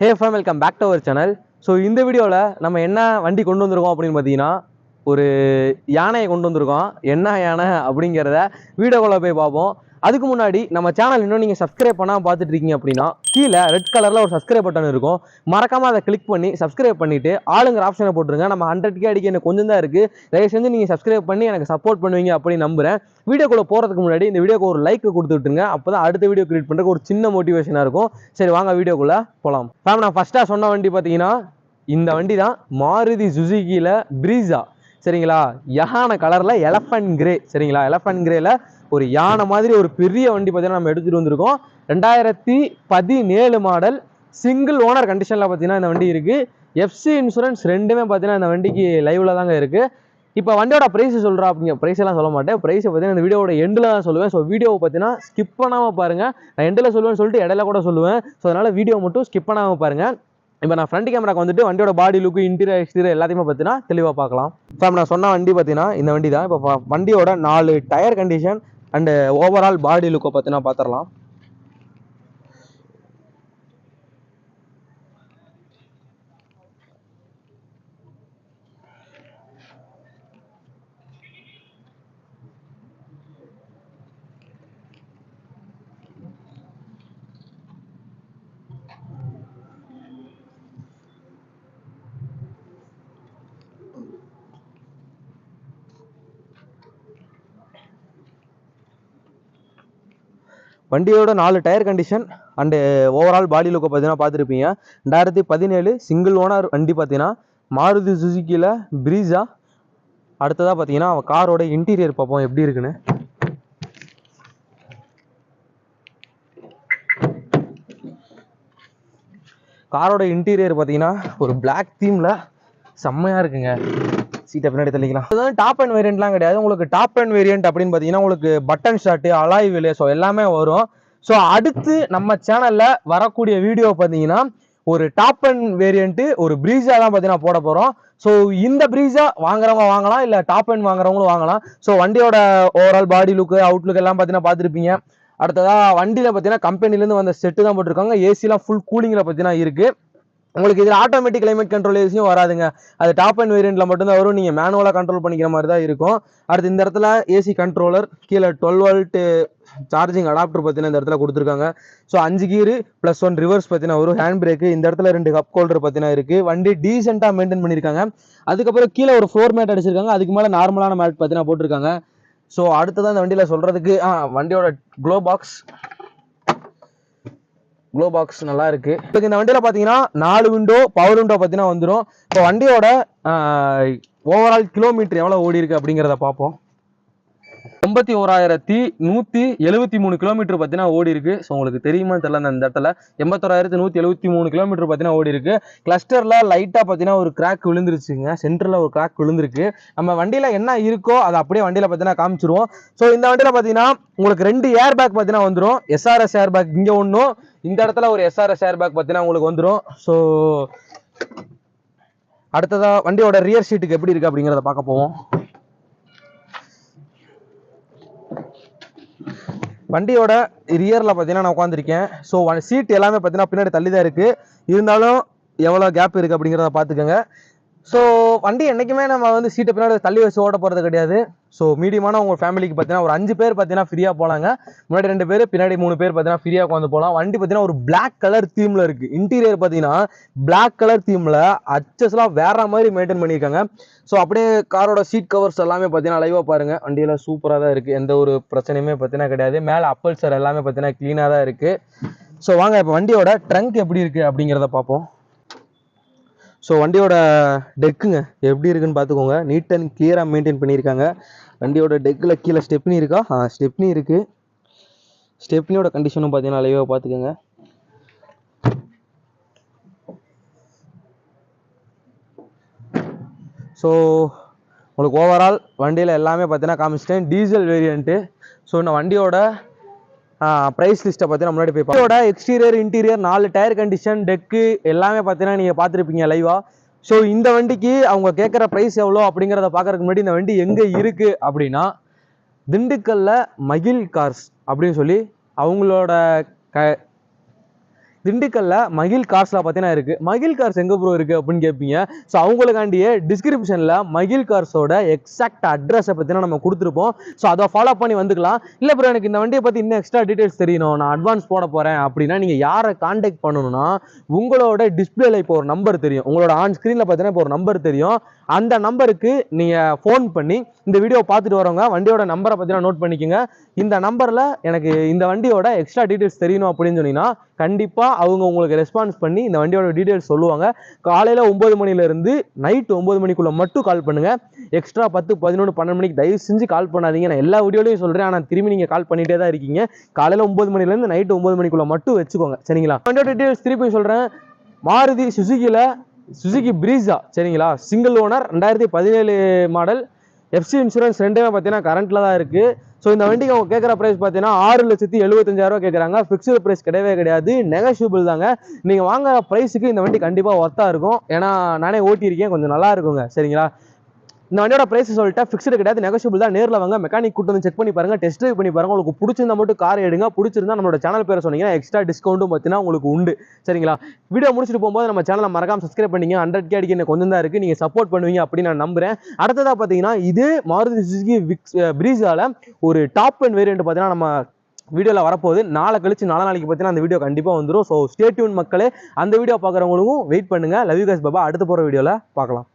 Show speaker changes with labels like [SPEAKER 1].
[SPEAKER 1] Hey fam welcome back to our channel so இந்த வீடியோவில் நம்ம என்ன வண்டி கொண்டு வந்திருக்கோம் அப்படின்னு பார்த்தீங்கன்னா ஒரு யானையை கொண்டு வந்திருக்கோம். என்ன யானை அப்படிங்கிறத வீடியோக்குள்ளே போய் பார்ப்போம். அதுக்கு முன்னாடி நம்ம சேனல் இன்னும் நீங்கள் சப்ஸ்கிரைப் பண்ணாமல் பார்த்துட்டு இருக்கீங்க அப்படின்னா கீழே ரெட் கலரில் ஒரு சப்ஸ்கிரைப் பட்டன் இருக்கும். மறக்காமல் அதை கிளிக் பண்ணி சப்ஸ்கிரைப் பண்ணிவிட்டு ஆளுங்கிற ஆப்ஷனை போட்டுருங்க. நம்ம ஹண்ட்ரட் கே அடிக்க எனக்கு கொஞ்சம் தான் இருக்குது தயவு செஞ்சு நீங்கள் சப்ஸ்கிரைப் பண்ணி எனக்கு சப்போர்ட் பண்ணுவீங்க அப்படின்னு நம்புகிறேன் வீடியோக்குள்ளே போகிறதுக்கு முன்னாடி இந்த வீடியோக்கு ஒரு லைக் கொடுத்து விட்டுருங்க. அப்போ தான் அடுத்த வீடியோ கிரியேட் பண்ணுறதுக்கு ஒரு சின்ன மோட்டிவேஷனாக இருக்கும். சரி வாங்க வீடியோக்குள்ளே போகலாம் ஃபேம் நான் ஃபஸ்ட்டாக சொன்ன வண்டி பார்த்தீங்கன்னா இந்த வண்டி தான் மாருதி சுசுகியில் பிரீஸா சரிங்களா? யானை கலரில் எலஃபண்ட் கிரே சரிங்களா? எலஃபண்ட் கிரேல ஒரு யானை மாதிரி ஒரு பெரிய வண்டி பார்த்தீங்கன்னா நம்ம எடுத்துகிட்டு வந்திருக்கோம். ரெண்டாயிரத்தி பதினேழு மாடல் சிங்கிள் ஓனர் கண்டிஷனில் பார்த்தீங்கன்னா இந்த வண்டி இருக்குது எஃப்சி இன்சூரன்ஸ் ரெண்டுமே பார்த்தீங்கன்னா இந்த வண்டிக்கு லைவில் தாங்க இருக்குது இப்போ வண்டியோட ப்ரைஸ் சொல்கிறா அப்படிங்க ப்ரைஸ் எல்லாம் சொல்ல மாட்டேன். ப்ரைஸை பார்த்தீங்கன்னா இந்த வீடியோட எண்டில் தான் சொல்லுவேன். ஸோ வீடியோவை பார்த்தீங்கன்னா ஸ்கிப் பண்ணாமல் பாருங்கள் நான் எண்டில் சொல்லுவேன்னு சொல்லிட்டு இடையில கூட சொல்லுவேன். ஸோ அதனால் வீடியோ மட்டும் ஸ்கிப் பண்ணாமல் பாருங்கள் இப்போ நான் ஃப்ரண்ட் கேமராக்கு வந்துட்டு வண்டியோட பாடி லுக்கு இன்டீரியர் எக்ஸ்டீரியர் எல்லாத்தையுமே பார்த்தீங்கன்னா தெளிவாக பார்க்கலாம். இப்போ நான் சொன்ன வண்டி பார்த்தீங்கன்னா இந்த வண்டி தான் இப்போ வண்டியோட நாலு tyre condition and overall body லுக்கை பார்த்தீங்கன்னா பார்த்துடலாம் வண்டியோட நாலு tyre condition and overall body லுக்கை பார்த்தீங்கன்னா பார்த்துருப்பீங்க. ரெண்டாயிரத்தி பதினேழு சிங்கிள் ஓனர் வண்டி பார்த்தீங்கன்னா மாருதி சுசுக்கியில் பிரீஸா அடுத்ததாக பார்த்தீங்கன்னா காரோட இன்டீரியர் பார்ப்போம். எப்படி இருக்குன்னு. காரோட இன்டீரியர் பார்த்தீங்கன்னா ஒரு பிளாக் தீமில் செம்மையாக இருக்குங்க. சீட்டை பின்னாடி தள்ளிக்கலாம். அதாவது டாப் அண்ட் வேரியண்ட்லாம் கிடையாது. உங்களுக்கு டாப் அண்ட் வேரியண்ட் அப்படின்னு பார்த்தீங்கன்னா உங்களுக்கு பட்டன் ஷாட்டு அலாய் விலை ஸோ எல்லாமே வரும். ஸோ அடுத்து நம்ம சேனலில் வரக்கூடிய வீடியோ பார்த்தீங்கன்னா ஒரு டாப் அண்ட் வேரியண்ட்டு ஒரு ப்ரீஸா தான் பார்த்தீங்கன்னா போட போகிறோம் ஸோ இந்த ப்ரீஸா வாங்குறவங்க வாங்கலாம் இல்லை டாப் அண்ட் வாங்குறவங்களும் வாங்கலாம். ஸோ வண்டியோட ஓவரால் பாடி லுக்கு அவுட்லுக் எல்லாம் பார்த்தீங்கன்னா பார்த்துருப்பீங்க. அடுத்ததாக வண்டியில் பார்த்தீங்கன்னா கம்பெனிலேருந்து வந்த செட்டு தான் போட்டிருக்காங்க. ஏசிலாம் ஃபுல் கூலிங்கில் பார்த்தீங்கன்னா இருக்குது உங்களுக்கு இதில் ஆட்டோமேட்டிக் கிளைமேட் கண்ட்ரோல் ஏசியும் வராதுங்க. அது டாப் அண்ட் வேரியண்ட்டில் மட்டும்தான் வரும். நீங்கள் மேனுவலாக கண்ட்ரோல் பண்ணிக்கிற மாதிரி தான் இருக்கும். அடுத்து இந்த இடத்துல ஏசி கண்ட்ரோலர் கீழே டுவெல் வோல்ட்டு சார்ஜிங் அடாப்டர் பார்த்தீங்கன்னா இந்த இடத்துல கொடுத்துருக்காங்க. ஸோ அஞ்சு கீரு ப்ளஸ் ஒன் ரிவர்ஸ் பார்த்தீங்கன்னா வரும் ஹேண்ட் பிரேக்கு இந்த இடத்துல ரெண்டு கப் ஹோல்டர் பார்த்தீங்கன்னா இருக்குது வண்டி டீசெண்டாக மெயின்டைன் பண்ணியிருக்காங்க. அதுக்கப்புறம் கீழே ஒரு ஃப்ளோர் மேட் அடிச்சிருக்காங்க. அதுக்கு மேலே நார்மலான மேட் பார்த்தீங்கன்னா போட்டிருக்காங்க. ஸோ அடுத்ததான் இந்த வண்டியில் சொல்கிறதுக்கு வண்டியோட க்ளோ பாக்ஸ் க்ளோ பாக்ஸ் நல்லா இருக்கு இப்போ இந்த வண்டியில் பார்த்தீங்கன்னா நாலு விண்டோ பவர் விண்டோ பார்த்தீங்கன்னா வந்துடும் இப்போ வண்டியோட ஓவரால் கிலோமீட்டர் எவ்வளோ ஓடி இருக்கு அப்படிங்கிறத பார்ப்போம் எண்பத்தி ஓராயிரத்தி நூற்றி எழுபத்தி மூணு கிலோமீட்டர் பார்த்தீங்கன்னா ஓடி இருக்கு ஸோ உங்களுக்கு தெரியுமா தெரியல அந்த இடத்துல. எண்பத்தோராயிரத்தி நூற்றி எழுபத்தி மூணு கிலோமீட்டர் பார்த்தீங்கன்னா ஓடி இருக்கு கிளஸ்டரில் லைட்டாக பார்த்தீங்கன்னா ஒரு கிராக் விழுந்துருச்சுங்க. சென்டரில் ஒரு கிராக் விழுந்துருக்கு. நம்ம வண்டியில் என்ன இருக்கோ அதை அப்படியே வண்டியில் பார்த்தீங்கன்னா காமிச்சிருவோம். ஸோ இந்த வண்டியில் பார்த்தீங்கன்னா உங்களுக்கு ரெண்டு ஏர் பேக் பார்த்தீங்கன்னா வந்துடும் எஸ்ஆர்எஸ் ஏர் பேக் இங்கே ஒன்றும் இந்த இடத்துல ஒரு எஸ்ஆர்எஸ் ஏர் பேக் பார்த்தீங்கன்னா உங்களுக்கு வந்துடும் ஸோ அடுத்ததா வண்டியோட ரியர் சீட்டுக்கு எப்படி இருக்கு அப்படிங்கிறத பார்க்க போவோம். வண்டியோட ரியரில் பார்த்தீங்கன்னா நான் உட்காந்துருக்கேன் ஸோ சீட் எல்லாமே பார்த்தீங்கன்னா பின்னாடி தள்ளி தான் இருக்குது இருந்தாலும் எவ்வளோ கேப் இருக்குது அப்படிங்கிறத பார்த்துக்கோங்க ஸோ வண்டி என்றைக்குமே நம்ம வந்து சீட்டை பின்னாடி தள்ளி வச்சு ஓட்ட போகிறது கிடையாது. ஸோ மீடியமான உங்கள் ஃபேமிலிக்கு பார்த்தீங்கன்னா ஒரு அஞ்சு பேர் பார்த்தீங்கன்னா ஃப்ரீயாக போகலாங்க முன்னாடி ரெண்டு பேர் பின்னாடி மூணு பேர் பார்த்தீங்கன்னா ஃப்ரீயாக உட்காந்து போகலாம் வண்டி பார்த்தீங்கன்னா ஒரு பிளாக் கலர் தீமில் இருக்குது இன்டீரியர் பார்த்தீங்கன்னா பிளாக் கலர் தீமில் அச்சஸ்லாம் வேற மாதிரி மெயின்டைன் பண்ணியிருக்காங்க. ஸோ அப்படியே காரோட சீட் கவர்ஸ் எல்லாமே பார்த்தீங்கன்னா லைவாக பாருங்கள் வண்டியில் சூப்பராக தான் இருக்குது எந்த ஒரு பிரச்சனையுமே பார்த்தீங்கன்னா கிடையாது. மேலே அப்பல்சர் எல்லாமே பார்த்தீங்கன்னா க்ளீனாக தான் இருக்குது ஸோ வாங்க இப்போ வண்டியோட ட்ரங்க் எப்படி இருக்குது அப்படிங்கிறத பார்ப்போம் ஸோ வண்டியோட டெக்குங்க எப்படி இருக்குன்னு பார்த்துக்கோங்க. நீட் அண்ட் கிளியராக மெயின்டைன் பண்ணியிருக்காங்க. வண்டியோட டெக்கில் கீழே ஸ்டெப்னி இருக்கா? ஆ ஸ்டெப்னி இருக்குது ஸ்டெப்னியோட கண்டிஷனும் பார்த்தீங்கன்னா லைவாக பார்த்துக்கோங்க. ஸோ உங்களுக்கு ஓவரால் வண்டியில் எல்லாமே பார்த்தீங்கன்னா காமிச்சிட்டேன். டீசல் வேரியண்ட்டு ஸோ இந்த வண்டியோட ப்ரைஸ் லிஸ்ட்டை பார்த்தீங்கன்னா முன்னாடி போய் வண்டியோட எக்ஸ்டீரியர் இன்டீரியர் நாலு டயர் கண்டிஷன் டெக்கு எல்லாமே பார்த்தீங்கன்னா நீங்கள் பார்த்துருப்பீங்க லைவாக ஸோ இந்த வண்டிக்கு அவங்க கேட்குற ப்ரைஸ் எவ்வளோ அப்படிங்கிறத பார்க்கறதுக்கு முன்னாடி இந்த வண்டி எங்கே இருக்குது அப்படின்னா திண்டுக்கல்ல மகிழ் கார்ஸ் அப்படின்னு சொல்லி அவங்களோட க திண்டுக்கல்ல மகிழ் கார்ஸ்ல பார்த்தீங்கன்னா இருக்கு. மகிழ் கார்ஸ் எங்க ப்ரோ இருக்கு அப்படின்னு கேட்பீங்க. ஸோ அவங்களுக்காண்டியே டிஸ்கிரிப்ஷன்ல மகிழ் கார்ஸோட எக்ஸாக்ட் அட்ரஸை பத்தினா நம்ம கொடுத்துருப்போம். ஸோ அதை ஃபாலோ பண்ணி வந்துக்கலாம். இல்லை ப்ரோ எனக்கு இந்த வண்டியை பத்தி இன்னும் எக்ஸ்ட்ரா டீடைல்ஸ் தெரியணும். நான் அட்வான்ஸ் போட போறேன் அப்படின்னா நீங்க யாரை கான்டாக்ட் பண்ணணும்னா உங்களோட டிஸ்பிளேல இப்போ ஒரு நம்பர் தெரியும். உங்களோட ஆன் ஸ்கிரீன்ல பார்த்தீங்கன்னா இப்போ ஒரு நம்பர் தெரியும். அந்த நம்பருக்கு நீங்க ஃபோன் பண்ணி இந்த வீடியோ பார்த்துட்டு வரவங்க வண்டியோட நம்பரை பற்றினா நோட் பண்ணிக்கோங்க. இந்த நம்பர்ல எனக்கு இந்த வண்டியோட எக்ஸ்ட்ரா டீடைல்ஸ் தெரியணும் அப்படின்னு சொன்னீங்கன்னா கண்டிப்பாக அவங்க உங்களுக்கு ரெஸ்பான்ஸ் பண்ணி இந்த வண்டியோட டீட்டெயில்ஸ் சொல்லுவாங்க. காலையில் ஒம்பது மணிலேருந்து நைட்டு ஒம்பது மணிக்குள்ளே மட்டும் கால் பண்ணுங்கள் எக்ஸ்ட்ரா பத்து பதினொன்று பன்னெண்டு மணிக்கு தயவு செஞ்சு கால் பண்ணாதீங்க. நான் எல்லா வீடியோலையும் சொல்கிறேன் ஆனால் திரும்பி நீங்கள் கால் பண்ணிகிட்டே தான் இருக்கீங்க. காலையில் ஒம்பது மணிலேருந்து நைட்டு ஒம்பது மணிக்குள்ளே மட்டும் வச்சுக்கோங்க. சரிங்களா? வண்டியோட டீட்டெயில்ஸ் திருப்பி சொல்கிறேன் மாருதி சுசுகியில் சுசுகி பிரீஸா சரிங்களா? சிங்கிள் ஓனர் ரெண்டாயிரத்தி பதினேழு மாடல் எஃப்சி இன்சூரன்ஸ் ரெண்டுமே பார்த்தீங்கன்னா கரண்ட்டில் தான் இருக்குது ஸோ இந்த வண்டிக்கு அவங்க கேட்குற ப்ரைஸ் பார்த்தீங்கன்னா ஆறு லட்சத்தி எழுபத்தஞ்சாயிரரூவா கேட்குறாங்க ஃபிக்ஸ்டு ப்ரைஸ் கிடையவே கிடையாது. நெகஷியபிள் தாங்க. நீங்கள் வாங்குற ப்ரைஸுக்கு இந்த வண்டி கண்டிப்பாக ஒர்த்தாக இருக்கும். ஏன்னா நானே ஓட்டியிருக்கேன். கொஞ்சம் நல்லா இருக்குங்க. சரிங்களா? இந்த வண்டியோட பிரைஸ் சொல்லிட்டேன். ஃபிக்ஸ்டு கிடையாது நெகோஷியபிள் தான். நேரில் வாங்க மெக்கானிக் கூட்டு வந்து செக் பண்ணி பாருங்க. டெஸ்ட் ட்ரைவ் பண்ணி பாருங்க. உங்களுக்கு பிடிச்சிருந்தா மட்டும் கார் எடுங்க. பிடிச்சிருந்தா நம்மளோட சேனல் பேர் சொன்னீங்கன்னா எக்ஸ்ட்ரா டிஸ்கவுண்ட்டும் பார்த்தீங்கன்னா உங்களுக்கு உண்டு. சரிங்களா? வீடியோ முடிச்சுட்டு போகும்போது நம்ம சேனலை மறக்காம சப்ஸ்கிரைப் பண்ணிங்க. ஹண்ட்ரட் கே அடிக்க கொஞ்சம் தான் இருக்குது நீங்கள் சப்போர்ட் பண்ணுவீங்க அப்படின்னு நான் நம்புகிறேன் அடுத்ததாக பார்த்தீங்கன்னா இது மாருதி சுசுகி விக்ஸ் பிரீஸால் ஒரு டாப் அண்ட் வேரியன்ட் பார்த்தீங்கன்னா நம்ம வீடியோவில் வரப்போகுது. நாளை கழிச்சு நாளை நாளைக்கு பார்த்தீங்கன்னா அந்த வீடியோ கண்டிப்பாக வந்துடும் ஸோ ஸ்டேட்யூன் மக்களே. அந்த வீடியோ பார்க்குறவங்களுக்கும் வெயிட் பண்ணுங்கள் லவ் யூ கேஸ் பாபா அடுத்த போகிற வீடியோவில் பார்க்கலாம்.